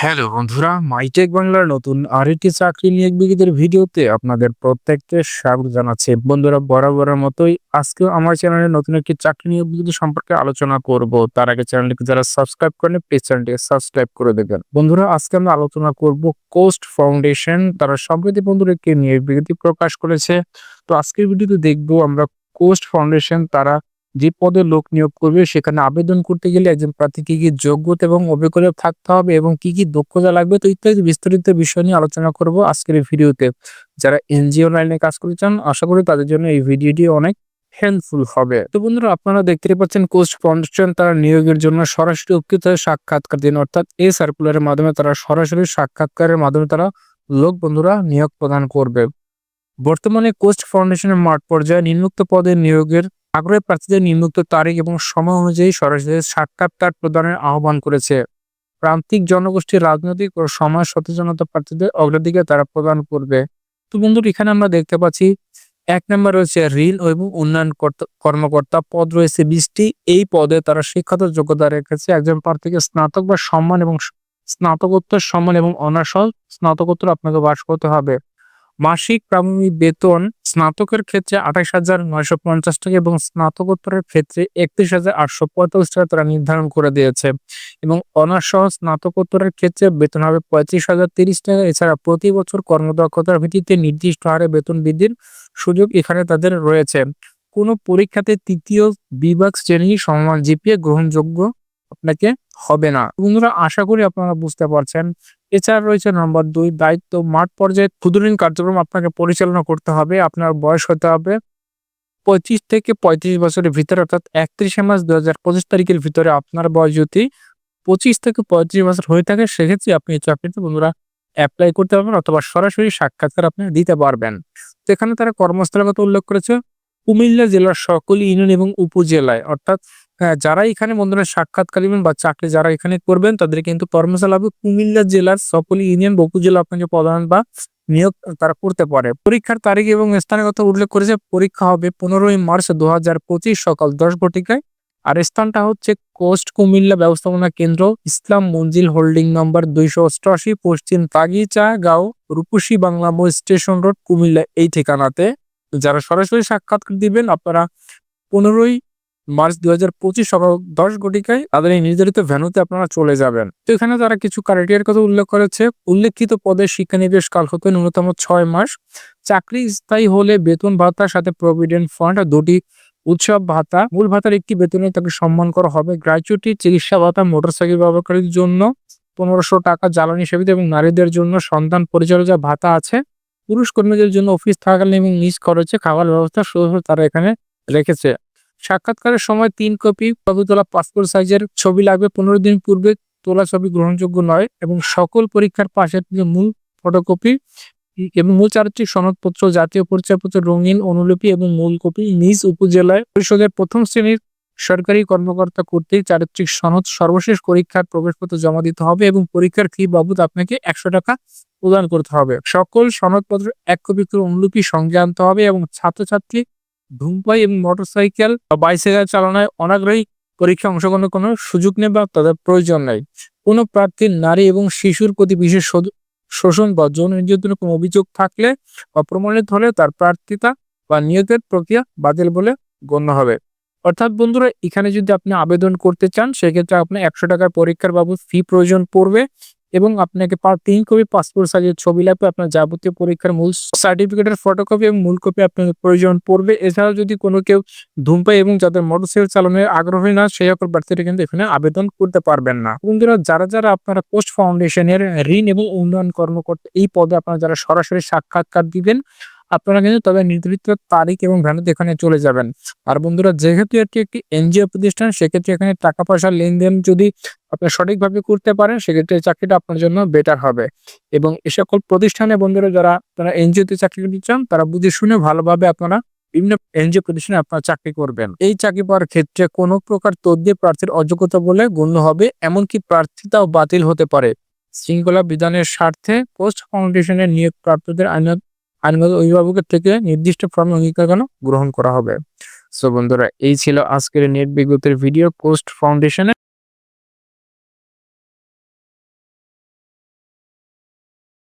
Hello বন্ধুরা, MyTech বাংলার নতুন আরেকটি চাকরি নিয়োগ বিজ্ঞপ্তির ভিডিওতে আপনাদের প্রত্যেককে স্বাগত জানাচ্ছি। বন্ধুরা, বরাবরের মতোই আজকেও আমার চ্যানেলে নতুন একটি চাকরি নিয়োগ বিজ্ঞপ্তি সম্পর্কে আলোচনা করব। তার আগে চ্যানেলটিকে যারা সাবস্ক্রাইব করেন প্লিজ চ্যানেলটিকে সাবস্ক্রাইব করে দেবেন। বন্ধুরা, আজকে আমরা আলোচনা করব কোস্ট ফাউন্ডেশন। তারা সম্প্রতি বন্ধুরা একটি নিয়োগ বিজ্ঞপ্তি প্রকাশ করেছে। তো আজকের ভিডিওতে দেখব আমরা কোস্ট ফাউন্ডেশন, তারা যে পদে লোক নিয়োগ করবে, সেখানে আবেদন করতে গেলে একজন প্রার্থী কি কি যোগ্যতা এবং অভিজ্ঞতা থাকতে হবে এবং কি কি দক্ষতা লাগবে? তো ইত্যাদি বিস্তারিত বিষয় নিয়ে আলোচনা করব আজকের এই ভিডিওতে। যারা এনজিও লাইনে কাজ করতে চান, আশা করি তাদের জন্য এই ভিডিওটি অনেক হেল্পফুল হবে। তো বন্ধুরা, আপনারা দেখতে পাচ্ছেন কোস্ট ফাউন্ডেশন তারা নিয়োগের জন্য সরাসরি উৎকৃত সাক্ষাৎকার দিন, অর্থাৎ এই সার্কুলারের মাধ্যমে তারা সরাসরি সাক্ষাৎকারের মাধ্যমে তারা লোক বন্ধুরা নিয়োগ প্রদান করবে। বর্তমানে কোস্ট ফাউন্ডেশনের মাঠ পর্যায়ে নিম্নোক্ত পদে নিয়োগের আগ্রহী প্রার্থীদের নিম্নোক্ত তারিখ এবং সময় অনুযায়ী সরাসরি সাক্ষাৎকার প্রদানের আহ্বান করেছে। প্রান্তিক জনগোষ্ঠীর রাজনৈতিক ও সমাজ সচেতনতা প্রার্থীদের অগ্রাধিকার তারা প্রদান করবে। তো বন্ধুরা, এখানে আমরা দেখতে পাচ্ছি, এক নম্বর রয়েছে ঋণ এবং উন্নয়ন কর্তা- কর্মকর্তা পদ রয়েছে বিশটি। এই পদে তারা শিক্ষাগত যোগ্যতা রেখেছে। একজন প্রার্থীকে স্নাতক বা সম্মান এবং স্নাতকোত্তর সম্মান এবং অনার্স স্নাতকোত্তর আপনাকে বাস করতে হবে। মাসিক প্রাথমিক বেতন স্নাতকের ক্ষেত্রে আঠাশ হাজার নয়শো পঞ্চাশ টাকা এবং স্নাতকোত্তরের ক্ষেত্রে একত্রিশ হাজার আটশো পঁয়তাল্লিশ টাকা তারা নির্ধারণ করে দিয়েছে। এবং অনার্স সহ স্নাতকোত্তরের ক্ষেত্রে বেতন হবে পঁয়ত্রিশ হাজার তিরিশ টাকা। এছাড়া প্রতি বছর কর্মদক্ষতার ভিত্তিতে নির্দিষ্ট হারে বেতন বৃদ্ধির সুযোগ এখানে তাদের রয়েছে। কোনো পরীক্ষাতে তৃতীয় বিভাগ শ্রেণি সমান জিপিএ গ্রহণযোগ্য আপনাকে হবে না। বন্ধুরা, আশা করি আপনারা বুঝতে পারছেন। এছাড়া রয়েছে নম্বর দুই, দায়িত্ব মাঠ পর্যায়ে ক্ষুদ্রঋণ কার্যক্রম আপনাকে পরিচালনা করতে হবে। আপনার বয়স হতে হবে পঁচিশ থেকে পঁয়ত্রিশ বছরের ভিতরে, অর্থাৎ একত্রিশে মার্চ দু হাজার পঁচিশ তারিখের ভিতরে আপনার বয়স যদি পঁচিশ থেকে পঁয়ত্রিশ বছর হয়ে থাকে, সেক্ষেত্রে আপনি এই চাকরিতে বন্ধুরা অ্যাপ্লাই করতে পারবেন অথবা সরাসরি সাক্ষাৎকার আপনি দিতে পারবেন। তো এখানে তারা কর্মস্থলের কথা উল্লেখ করেছে। কুমিল্লা জেলার সকল ইউনিয়ন এবং উপজেলায়, অর্থাৎ হ্যাঁ যারা এখানে বন্ধুরা সাক্ষাৎকার নেবেন বা চাকরি যারা এখানে করবেন, তাদের কিন্তু কর্মশালা হবে কুমিল্লা জেলার সকল ইউনিয়ন বকু জেলা আপনাকে প্রধান বা নিয়োগ তারা করতে পারে। পরীক্ষার তারিখ এবং স্থানের কথা উল্লেখ করেছে, পরীক্ষা হবে পনেরোই মার্চ দু হাজার পঁচিশ সকাল দশ ঘটিকায়। আর স্থানটা হচ্ছে কোস্ট কুমিল্লা ব্যবস্থাপনা কেন্দ্র, ইসলাম মঞ্জিল হোল্ডিং নম্বর দুইশো অষ্টআশি, পশ্চিম তাগিচা গাঁও, রূপসী বাংলা মোড় স্টেশন রোড, কুমিল্লা এই ঠিকানাতে। যারা সরাসরি সাক্ষাৎকার দিবেন, আপনারা পনেরোই মার্চ দুই হাজার পঁচিশ সকাল দশ ঘটিকায় তাদের এই নির্ধারিত ভ্যানুতে আপনারা চলে যাবেন। তো এখানে তারা কিছু ক্রাইটেরিয়ার কথা উল্লেখ করেছে। উল্লেখিত পদের শিক্ষানিবেশ কাল হতে ন্যূনতম ছয় মাস। চাকরি স্থায়ী হলে বেতন ভাতার সাথে প্রভিডেন্ট ফান্ড দুটি উৎসব ভাতা। মূল ভাতার একটি বেতনে তাকে সম্মান করা হবে। গ্র্যাচুইটি চিকিৎসা ভাতা মোটরসাইকেল ব্যবহারকারীর জন্য পনেরোশো টাকা জ্বালানি সুবিধা এবং নারীদের জন্য সন্তান পরিচর্যা ভাতা আছে। পুরুষ কর্মীদের জন্য অফিস থাকাকালীন এবং নিজ খরচে খাবার ব্যবস্থা সহ তারা এখানে রেখেছে। সাক্ষাৎকারের সময় তিন কপি ছবি তোলা পাসপোর্ট সাইজের ছবি লাগবে। পনেরো দিন পূর্বে তোলা ছবি গ্রহণযোগ্য নয় এবং সকল পরীক্ষার পাশের মূল ফটোকপি এবং মূল চারিত্রিক সনদপত্র, জাতীয় পরিচয়পত্র, রঙিন অনুলিপি এবং মূল কপি নিজ উপজেলায় পরিষদের প্রথম শ্রেণির সরকারি কর্মকর্তা কর্তৃক চারিত্রিক সনদ, সর্বশেষ পরীক্ষার প্রবেশপত্র জমা দিতে হবে এবং পরীক্ষার ফি বাবদ আপনাকে একশো টাকা প্রদান করতে হবে। সকল সনদপত্র এক কপি করে অনুলিপি সঙ্গে আনতে হবে এবং ছাত্রছাত্রী ধূমপাই এবং মোটরসাইকেল বা বাইসাইকেল চালানোয় অনাগ্রহী পরীক্ষায় অংশগ্রহণের কোনো সুযোগ নেই বা তাদের প্রয়োজন নেই। কোনো প্রার্থীর নারী এবং শিশুর প্রতি বিশেষ শোষণ বা যৌন নির্যাতনের কোনো অভিযোগ থাকলে বা প্রমাণিত হলে তার প্রার্থিতা বা নিয়োগের প্রক্রিয়া বাতিল বলে গণ্য হবে। অর্থাৎ বন্ধুরা, এখানে যদি আপনি আবেদন করতে চান, সেক্ষেত্রে আপনার একশো টাকার পরীক্ষার বাবদ ফি প্রয়োজন পড়বে। এবং আপনাকে তিন কপি পাসপোর্ট সাইজের ছবি লাগবে, আপনার যাবতীয় পরীক্ষার মূল সার্টিফিকেটের ফটোকপি এবং মূল কপি আপনার প্রয়োজন পড়বে। এছাড়াও যদি কোনো কেউ ধূমপাই এবং যাদের মোটরসাইকেল চালানোর আগ্রহী না, সেই সকল প্রার্থীরা কিন্তু এখানে আবেদন করতে পারবেন না। বন্ধুরা, যারা যারা আপনারা পোস্ট ফাউন্ডেশনের ঋণ এবং উন্নয়ন কর্মকর্তা, এই পদে আপনারা যারা সরাসরি সাক্ষাৎকার দিবেন আপনারা কিন্তু তবে নির্ধারিত তারিখ এবং ভ্যানুতে এখানে চলে যাবেন। আর বন্ধুরা, যেহেতু এটি একটি এনজিও প্রতিষ্ঠান, সেক্ষেত্রে এখানে টাকা পয়সার লেনদেন যদি আপনি সঠিকভাবে করতে পারেন, সেক্ষেত্রে চাকরিটা আপনার জন্য বেটার হবে। এবং এ সকল প্রতিষ্ঠানে বন্ধুরা, যারা তারা এনজিওতে চাকরি করতে চান, তারা বুঝে শুনে ভালোভাবে আপনারা বিভিন্ন এনজিও প্রতিষ্ঠানে আপনারা চাকরি করবেন। এই চাকরি পাওয়ার ক্ষেত্রে কোনো প্রকার তদ্বির প্রার্থীর অযোগ্যতা বলে গণ্য হবে, এমনকি প্রার্থিতাও বাতিল হতে পারে। শৃঙ্খলা বিধানের স্বার্থে পোস্ট ফাউন্ডেশনের নিয়োগ প্রাপ্তদের আইন আইনগত অভিভাবকের থেকে নির্দিষ্ট ফর্মে অঙ্গীকার গ্রহণ করা হবে? সো বন্ধুরা, এই ছিল আজকের নেট বিজ্ঞপ্তির ভিডিও পোস্ট ফাউন্ডেশনে